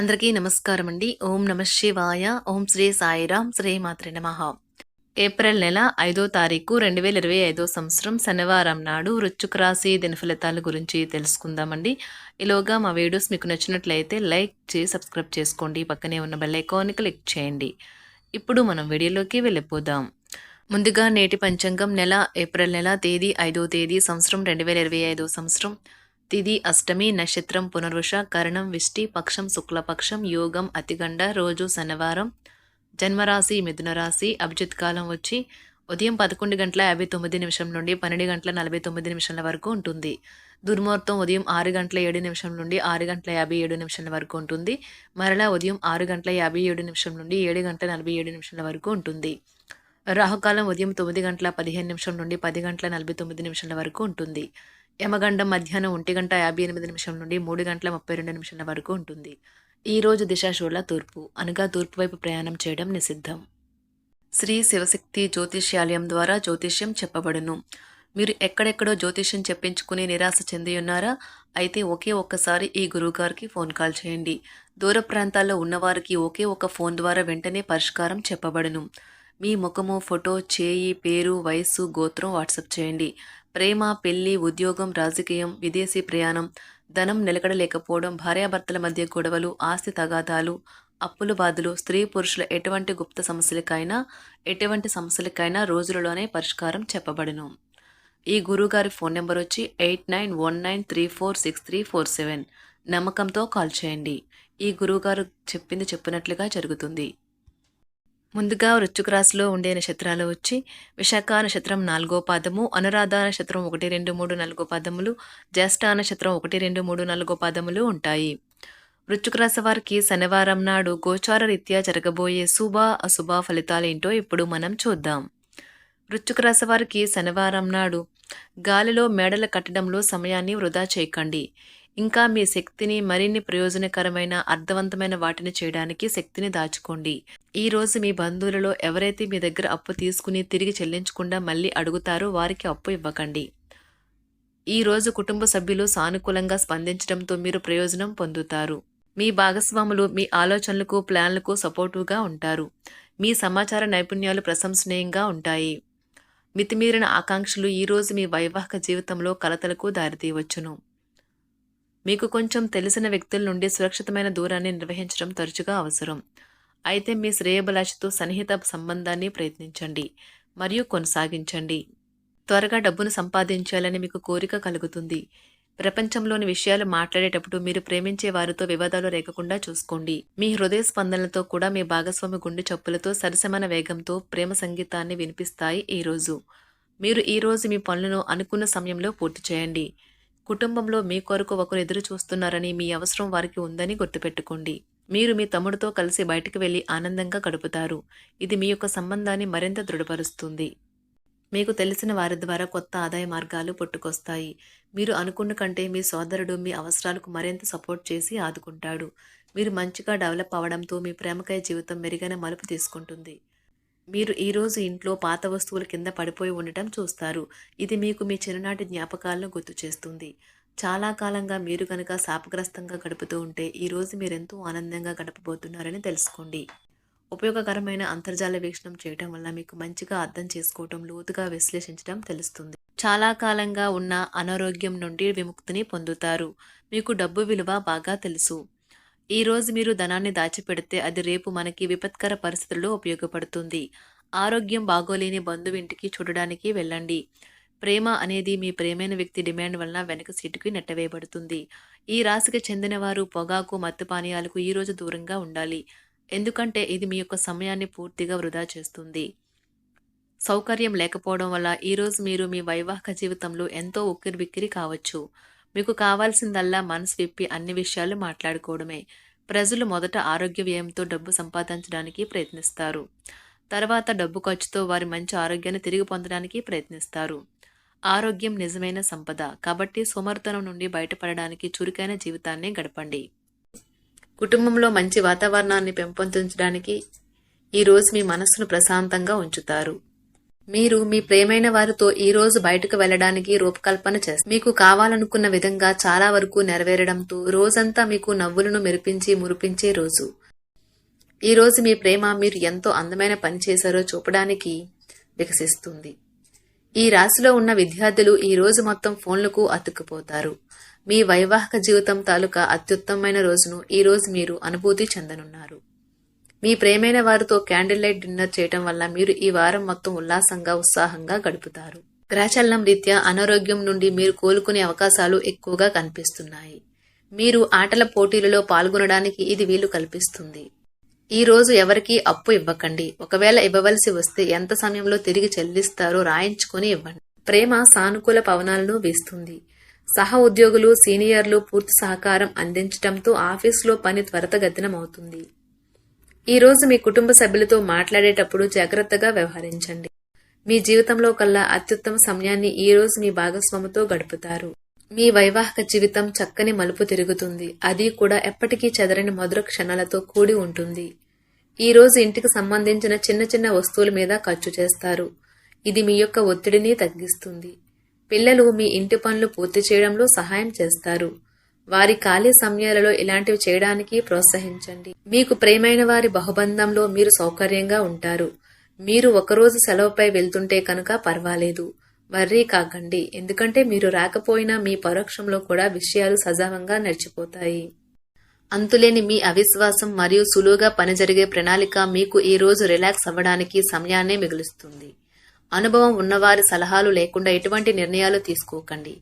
అందరికీ నమస్కారం అండి. ఓం నమ శివాయ. ఓం శ్రీ సాయిరామ్ శ్రీ మాత్రి నమ. ఏప్రిల్ నెల ఐదో తారీఖు రెండు వేల ఇరవై ఐదో సంవత్సరం శనివారం నాడు వృచ్చుక రాశి దినఫలితాల గురించి తెలుసుకుందామండి. ఈలోగా మా వీడియోస్ మీకు నచ్చినట్లయితే లైక్ చేసి సబ్స్క్రైబ్ చేసుకోండి. పక్కనే ఉన్న బెల్ ఐకాన్ని క్లిక్ చేయండి. ఇప్పుడు మనం వీడియోలోకి వెళ్ళిపోదాం. ముందుగా నేటి పంచాంగం నెల ఏప్రిల్ నెల తేదీ ఐదో తేదీ సంవత్సరం రెండు వేల ఇరవై ఐదో సంవత్సరం. తిది అష్టమి నక్షత్రం పునర్వష కరణం విష్టి పక్షం శుక్లపక్షం యోగం అతిగండ రోజు శనివారం జన్మరాశి మిథున రాశి అభిజిత్ కాలం వచ్చి ఉదయం పదకొండు గంటల యాభై తొమ్మిది నిమిషం నుండి పన్నెండు గంటల నలభై తొమ్మిది నిమిషాల వరకు ఉంటుంది. దుర్ముహూర్తం ఉదయం ఆరు గంటల ఏడు నిమిషం నుండి ఆరు గంటల యాభై ఏడు నిమిషాల వరకు ఉంటుంది. మరలా ఉదయం ఆరు గంటల యాభై ఏడు నిమిషం నుండి ఏడు గంటల నలభై ఏడు నిమిషాల వరకు ఉంటుంది. రాహుకాలం ఉదయం తొమ్మిది గంటల పదిహేను నిమిషం నుండి పది గంటల నలభై తొమ్మిది నిమిషాల వరకు ఉంటుంది. యమగండం మధ్యాహ్నం ఒంటి గంట యాభై ఎనిమిది నిమిషం నుండి మూడు గంటల ముప్పై రెండు నిమిషాల వరకు ఉంటుంది. ఈ రోజు దిశాశూల తూర్పు అనగా తూర్పు వైపు ప్రయాణం చేయడం నిషిద్ధం. శ్రీ శివశక్తి జ్యోతిష్యాలయం ద్వారా జ్యోతిష్యం చెప్పబడును. మీరు ఎక్కడెక్కడో జ్యోతిష్యం చెప్పించుకుని నిరాశ చెంది ఉన్నారా అయితే ఒకే ఒక్కసారి ఈ గురువుగారికి ఫోన్ కాల్ చేయండి. దూర ప్రాంతాల్లో ఉన్నవారికి ఒకే ఒక ఫోన్ ద్వారా వెంటనే పరిష్కారం చెప్పబడును. మీ ముఖము ఫోటో చేయి పేరు వయస్సు గోత్రం వాట్సాప్ చేయండి. ప్రేమ పెళ్ళి ఉద్యోగం రాజకీయం విదేశీ ప్రయాణం ధనం నిలకడలేకపోవడం భార్యాభర్తల మధ్య గొడవలు ఆస్తి తగాదాలు అప్పుల బాధలు స్త్రీ పురుషుల ఎటువంటి గుప్త సమస్యలకైనా ఎటువంటి సమస్యలకైనా రోజులలోనే పరిష్కారం చెప్పబడును. ఈ గురుగారి ఫోన్ నెంబర్ వచ్చి eight nine one nine three four six three four seven. నమ్మకంతో కాల్ చేయండి. ఈ గురువుగారు చెప్పింది చెప్పినట్లుగా జరుగుతుంది. ముందుగా వృశ్చిక రాశిలో ఉండే నక్షత్రాలు వచ్చి విశాఖ నక్షత్రం నాలుగో పాదము అనురాధ నక్షత్రం ఒకటి రెండు మూడు నాలుగో పాదములు జ్యేష్ఠ నక్షత్రం ఒకటి రెండు మూడు నాలుగో పాదములు ఉంటాయి. వృశ్చిక రాశి వారికి శనివారం నాడు గోచార రీత్యా జరగబోయే శుభ అశుభ ఫలితాలేంటో ఇప్పుడు మనం చూద్దాం. వృశ్చిక రాశి వారికి శనివారం నాడు గాలిలో మేడలు కట్టడంలో సమయాన్ని వృధా చేయకండి. ఇంకా మీ శక్తిని మరిన్ని ప్రయోజనకరమైన అర్థవంతమైన వాటిని చేయడానికి శక్తిని దాచుకోండి. ఈ రోజు మీ బంధువులలో ఎవరైతే మీ దగ్గర అప్పు తీసుకుని తిరిగి చెల్లించకుండా మళ్ళీ అడుగుతారో వారికి అప్పు ఇవ్వకండి. ఈ రోజు కుటుంబ సభ్యులు సానుకూలంగా స్పందించడంతో మీరు ప్రయోజనం పొందుతారు. మీ భాగస్వాములు మీ ఆలోచనలకు ప్లాన్లకు సపోర్టుగా ఉంటారు. మీ సమాచార నైపుణ్యాలు ప్రశంసనీయంగా ఉంటాయి. మితిమీరిన ఆకాంక్షలు ఈరోజు మీ వైవాహిక జీవితంలో కలతలకు దారితీయవచ్చును. మీకు కొంచెం తెలిసిన వ్యక్తుల నుండి సురక్షితమైన దూరాన్ని నిర్వహించడం తరచుగా అవసరం. అయితే మీ శ్రేయభిలాషతో సన్నిహిత సంబంధాన్ని ప్రయత్నించండి మరియు కొనసాగించండి. త్వరగా డబ్బును సంపాదించాలని మీకు కోరిక కలుగుతుంది. ప్రపంచంలోని విషయాలు మాట్లాడేటప్పుడు మీరు ప్రేమించే వారితో వివాదాలు రేగకుండా చూసుకోండి. మీ హృదయ స్పందనలతో కూడా మీ భాగస్వామి గుండె చప్పులతో సరసమైన వేగంతో ప్రేమ సంగీతాన్ని వినిపిస్తాయి ఈరోజు మీరు ఈరోజు మీ పనులను అనుకున్న సమయంలో పూర్తి చేయండి. కుటుంబంలో మీ కొరకు ఒకరు ఎదురు చూస్తున్నారని మీ అవసరం వారికి ఉందని గుర్తుపెట్టుకోండి. మీరు మీ తమ్ముడితో కలిసి బయటికి వెళ్ళి ఆనందంగా గడుపుతారు. ఇది మీ యొక్క సంబంధాన్ని మరింత దృఢపరుస్తుంది. మీకు తెలిసిన వారి ద్వారా కొత్త ఆదాయ మార్గాలు పుట్టుకొస్తాయి. మీరు అనుకున్న కంటే మీ సోదరుడు మీ అవసరాలకు మరింత సపోర్ట్ చేసి ఆదుకుంటాడు. మీరు మంచిగా డెవలప్ అవడంతో మీ ప్రేమకాయ జీవితం మెరుగైన మలుపు తీసుకుంటుంది. మీరు ఈరోజు ఇంట్లో పాత వస్తువుల కింద పడిపోయి ఉండటం చూస్తారు. ఇది మీకు మీ చిన్ననాటి జ్ఞాపకాలను గుర్తు చేస్తుంది చాలా కాలంగా మీరు కనుక శాపగ్రస్తంగా గడుపుతూ ఉంటే ఈరోజు మీరెంతో ఆనందంగా గడపబోతున్నారని తెలుసుకోండి. ఉపయోగకరమైన అంతర్జాల వీక్షణం చేయటం వల్ల మీకు మంచిగా అర్థం చేసుకోవటం లోతుగా విశ్లేషించడం తెలుస్తుంది. చాలా కాలంగా ఉన్న అనారోగ్యం నుండి విముక్తిని పొందుతారు. మీకు డబ్బు విలువ బాగా తెలుసు. ఈ రోజు మీరు ధనాన్ని దాచిపెడితే అది రేపు మనకి విపత్కర పరిస్థితుల్లో ఉపయోగపడుతుంది. ఆరోగ్యం బాగోలేని బంధువింటికి చూడడానికి వెళ్ళండి. ప్రేమ అనేది మీ ప్రేమైన వ్యక్తి డిమాండ్ వలన వెనక సీటుకి నెట్టవేయబడుతుంది. ఈ రాశికి చెందిన వారు పొగాకు మత్తు పానీయాలకు ఈరోజు దూరంగా ఉండాలి. ఎందుకంటే ఇది మీ యొక్క సమయాన్ని పూర్తిగా వృధా చేస్తుంది. సౌకర్యం లేకపోవడం వల్ల ఈరోజు మీరు మీ వైవాహిక జీవితంలో ఎంతో ఉక్కిరిబిక్కిరి కావచ్చు. మీకు కావాల్సిందల్లా మనసు విప్పి అన్ని విషయాలు మాట్లాడుకోవడమే. ప్రజలు మొదట ఆరోగ్య వ్యయంతో డబ్బు సంపాదించడానికి ప్రయత్నిస్తారు. తర్వాత డబ్బు ఖర్చుతో వారి మంచి ఆరోగ్యాన్ని తిరిగి పొందడానికి ప్రయత్నిస్తారు. ఆరోగ్యం నిజమైన సంపద. కాబట్టి సోమర్తనం నుండి బయటపడడానికి చురుకైన జీవితాన్ని గడపండి. కుటుంబంలో మంచి వాతావరణాన్ని పెంపొందించడానికి ఈరోజు మీ మనస్సును ప్రశాంతంగా ఉంచుతారు. మీరు మీ ప్రేమైన వారితో ఈ రోజు బయటకు వెళ్ళడానికి రూపకల్పన చేస్తారు మీకు కావాలనుకున్న విధంగా చాలా వరకు నెరవేరడంతో రోజంతా మీకు నవ్వులను మెరిపించి మురిపించే రోజు. ఈ రోజు మీ ప్రేమ మీరు ఎంతో అందమైన పని చేశారో చూపడానికి వికసిస్తుంది. ఈ రాశిలో ఉన్న విద్యార్థులు ఈ రోజు మొత్తం ఫోన్లకు అతుక్కుపోతారు. మీ వైవాహిక జీవితం తాలూకా అత్యుత్తమైన రోజును ఈ రోజు మీరు అనుభూతి చెందనున్నారు. మీ ప్రేమైన వారితో క్యాండిల్ లైట్ డిన్నర్ చేయటం వల్ల మీరు ఈ వారం మొత్తం ఉల్లాసంగా ఉత్సాహంగా గడుపుతారు. గ్రహచలనం రీత్యా అనారోగ్యం నుండి మీరు కోలుకునే అవకాశాలు ఎక్కువగా కనిపిస్తున్నాయి. మీరు ఆటల పోటీలలో పాల్గొనడానికి ఇది వీలు కల్పిస్తుంది. ఈ రోజు ఎవరికీ అప్పు ఇవ్వకండి. ఒకవేళ ఇవ్వవలసి వస్తే ఎంత సమయంలో తిరిగి చెల్లిస్తారో రాయించుకొని ఇవ్వండి. ప్రేమ సానుకూల పవనాలను వీస్తుంది. సహ ఉద్యోగులు సీనియర్లు పూర్తి సహకారం అందించడంతో ఆఫీసులో పని త్వరతగతినమవుతుంది. ఈ రోజు మీ కుటుంబ సభ్యులతో మాట్లాడేటప్పుడు జాగ్రత్తగా వ్యవహరించండి. మీ జీవితంలో కల్లా అత్యుత్తమ సమయాన్ని ఈ రోజు మీ భాగస్వామితో గడుపుతారు. మీ వైవాహిక జీవితం చక్కని మలుపు తిరుగుతుంది. అది కూడా ఎప్పటికీ చెదరని మధుర క్షణాలతో కూడి ఉంటుంది. ఈ రోజు ఇంటికి సంబంధించిన చిన్న చిన్న వస్తువుల మీద ఖర్చు చేస్తారు. ఇది మీ యొక్క ఒత్తిడిని తగ్గిస్తుంది. పిల్లలు మీ ఇంటి పనులు పూర్తి చేయడంలో సహాయం చేస్తారు. వారి ఖాళీ సమయాలలో ఇలాంటివి చేయడానికి ప్రోత్సహించండి. మీకు ప్రేమైన వారి బహుబంధంలో మీరు సౌకర్యంగా ఉంటారు. మీరు ఒకరోజు సెలవుపై వెళ్తుంటే కనుక పర్వాలేదు. వర్రీ కాకండి. ఎందుకంటే మీరు రాకపోయినా మీ పరోక్షంలో కూడా విషయాలు సజావంగా నడిచిపోతాయి. అంతులేని మీ అవిశ్వాసం మరియు సులువుగా పని జరిగే ప్రణాళిక మీకు ఈ రోజు రిలాక్స్ అవ్వడానికి సమయాన్నే మిగులుస్తుంది. అనుభవం ఉన్నవారి సలహాలు లేకుండా ఎటువంటి నిర్ణయాలు తీసుకోకండి.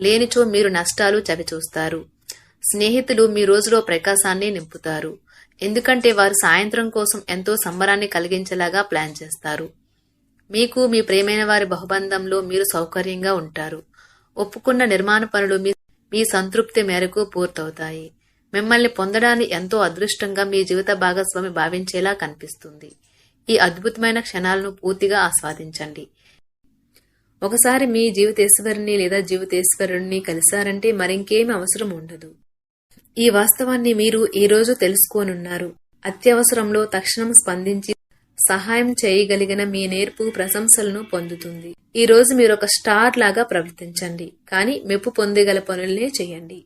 లేనిచో మీరు నష్టాలు చవిచూస్తారు. స్నేహితులు మీ రోజులో ప్రకాశాన్ని నింపుతారు. ఎందుకంటే వారు సాయంత్రం కోసం ఎంతో సంబరాన్ని కలిగించేలాగా ప్లాన్ చేస్తారు. మీకు మీ ప్రేమైన వారి బహుబంధంలో మీరు సౌకర్యంగా ఉంటారు. ఒప్పుకున్న నిర్మాణ పనులు మీ మీ సంతృప్తి మేరకు పూర్తవుతాయి. మిమ్మల్ని పొందడాన్ని ఎంతో అదృష్టంగా మీ జీవిత భాగస్వామి భావించేలా కనిపిస్తుంది. ఈ అద్భుతమైన క్షణాలను పూర్తిగా ఆస్వాదించండి. ఒకసారి మీ జీవితేశ్వరుని లేదా జీవితేశ్వరుణ్ణి కలిశారంటే మరింకేమి అవసరం ఉండదు. ఈ వాస్తవాన్ని మీరు ఈ రోజు తెలుసుకోనున్నారు. అత్యవసరంలో తక్షణం స్పందించి సహాయం చేయగలిగిన మీ నేర్పు ప్రశంసలను పొందుతుంది. ఈ రోజు మీరు ఒక స్టార్ లాగా ప్రవర్తించండి కానీ మెప్పు పొందగల పనులనే చేయండి.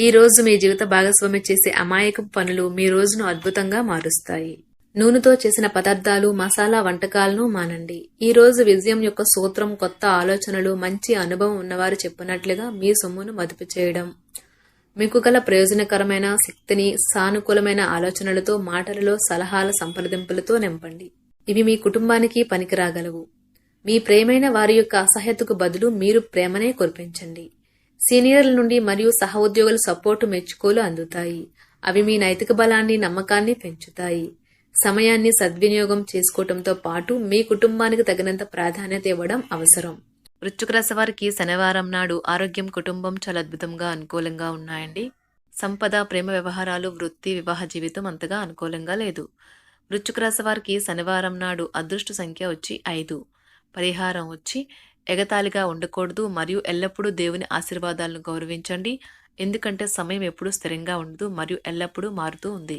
ఈ రోజు మీ జీవిత భాగస్వామి చేసే అమాయకపు పనులు మీ రోజును అద్భుతంగా మారుస్తాయి. నూనెతో చేసిన పదార్థాలు మసాలా వంటకాలను మానండి. ఈ రోజు విజయం యొక్క సూత్రం కొత్త ఆలోచనలు మంచి అనుభవం ఉన్నవారు చెప్పినట్లుగా మీ సొమ్మును మదుపు చేయడం. మీకు గల ప్రయోజనకరమైన శక్తిని సానుకూలమైన ఆలోచనలతో మాటలలో సలహాల సంప్రదింపులతో నింపండి. ఇవి మీ కుటుంబానికి పనికిరాగలవు. మీ ప్రేమైన వారి యొక్క అసహ్యతకు బదులు మీరు ప్రేమనే కురిపించండి. సీనియర్ల నుండి మరియు సహ ఉద్యోగుల సపోర్టు మెచ్చుకోలు అందుతాయి. అవి మీ నైతిక బలాన్ని నమ్మకాన్ని పెంచుతాయి. సమయాన్ని సద్వినియోగం చేసుకోవటంతో పాటు మీ కుటుంబానికి తగినంత ప్రాధాన్యత ఇవ్వడం అవసరం. వృశ్చిక రాశి వారికి శనివారం నాడు ఆరోగ్యం కుటుంబం చాలా అద్భుతంగా అనుకూలంగా ఉన్నాయండి. సంపద ప్రేమ వ్యవహారాలు వృత్తి వివాహ జీవితం అంతగా అనుకూలంగా లేదు. వృశ్చిక రాశి వారికి శనివారం నాడు అదృష్ట సంఖ్య వచ్చి ఐదు. పరిహారం వచ్చి ఎగతాళిగా ఉండకూడదు మరియు ఎల్లప్పుడూ దేవుని ఆశీర్వాదాలను గౌరవించండి. ఎందుకంటే సమయం ఎప్పుడూ స్థిరంగా ఉండదు మరియు ఎల్లప్పుడూ మారుతూ ఉంది.